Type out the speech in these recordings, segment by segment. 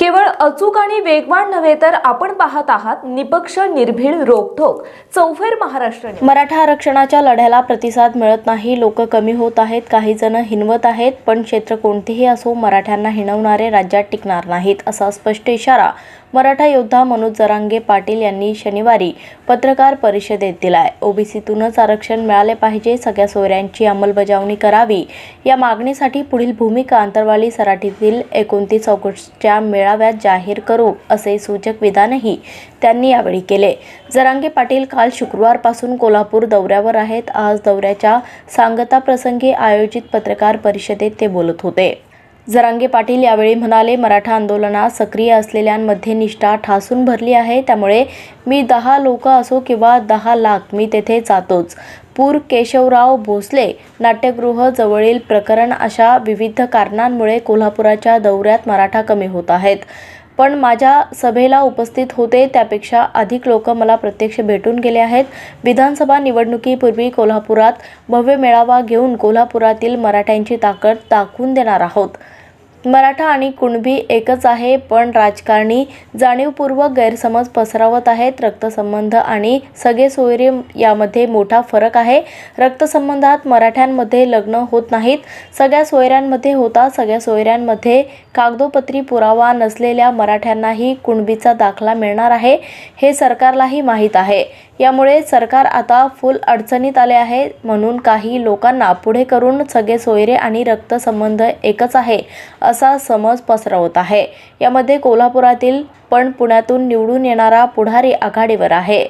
केवळ अचूक आणि वेगवान नव्हे तर आपण पाहत आहात निपक्ष निर्भीड रोखोक चौफेर महाराष्ट्र मराठा आरक्षणाच्या लढ्याला प्रतिसाद मिळत नाही. लोक कमी होत आहेत काही जण हिनवत आहेत पण क्षेत्र कोणतेही असो मराठ्यांना हिणवणारे राज्यात टिकणार नाहीत असा स्पष्ट इशारा मराठा योद्धा मनोज जरांगे पाटील यांनी शनिवारी पत्रकार परिषदेत दिलाय ओबीसीतूनच आरक्षण मिळाले पाहिजे सगळ्या सोयऱ्यांची अंमलबजावणी करावी. या मागणीसाठी पुढील भूमिका अंतरवाली सराठीतील एकोणतीस ऑगस्टच्या मेळाव्यात जाहीर करू असे सूचक विधानही त्यांनी यावेळी केले. जरांगे पाटील काल शुक्रवारपासून कोल्हापूर दौऱ्यावर आहेत. आज दौऱ्याच्या सांगता प्रसंगी आयोजित पत्रकार परिषदेत ते बोलत होते. जरांगे पाटील यावेळी म्हणाले मराठा आंदोलनात सक्रिय असलेल्यांमध्ये निष्ठा ठासून भरली आहे. त्यामुळे मी दहा लोक असो किंवा दहा लाख मी तेथे जातोच. पूर केशवराव भोसले नाट्यगृह जवळील प्रकरण अशा विविध कारणांमुळे कोल्हापुराच्या दौऱ्यात मराठा कमी होत आहेत. पण माझ्या सभेला उपस्थित होते त्यापेक्षा अधिक लोक मला प्रत्यक्ष भेटून गेले आहेत. विधानसभा निवडणुकीपूर्वी कोल्हापुरात भव्य मेळावा घेऊन कोल्हापुरातील मराठ्यांची ताकद दाखवून देणार आहोत. मराठा आणि कुणबी एकच आहे पण राजकारणी जाणीवपूर्वक गैरसमज पसरवत आहेत. रक्तसंबंध आणि सगळे सोयरे यामध्ये मोठा फरक आहे. रक्तसंबंधात मराठ्यांमध्ये लग्न होत नाहीत. सगळ्या सोयऱ्यांमध्ये होता. सगळ्या सोयऱ्यांमध्ये कागदोपत्री पुरावा नसलेल्या मराठ्यांनाही कुणबीचा दाखला मिळणार आहे हे सरकारलाही माहीत आहे. यामुळे सरकार आता फुल अडचणीत आले आहे म्हणून काही लोकांना पुढे करून सगळे सोयरे आणि रक्तसंबंध एकच आहे असा समज पसरवत आहे. यामध्ये कोल्हापुरातील पण पुण्यातून निवडून येणारा पुढारी आघाडीवर आहे.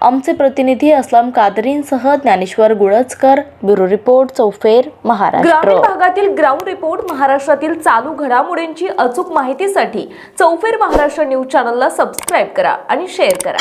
आमचे प्रतिनिधी असलम कादरींसह ज्ञानेश्वर गुळजकर ब्युरो रिपोर्ट चौफेर महाराष्ट्र. ग्रामीण भागातील ग्राउंड रिपोर्ट महाराष्ट्रातील चालू घडामोडींची अचूक माहितीसाठी चौफेर महाराष्ट्र न्यूज चॅनलला सबस्क्राईब करा आणि शेअर करा.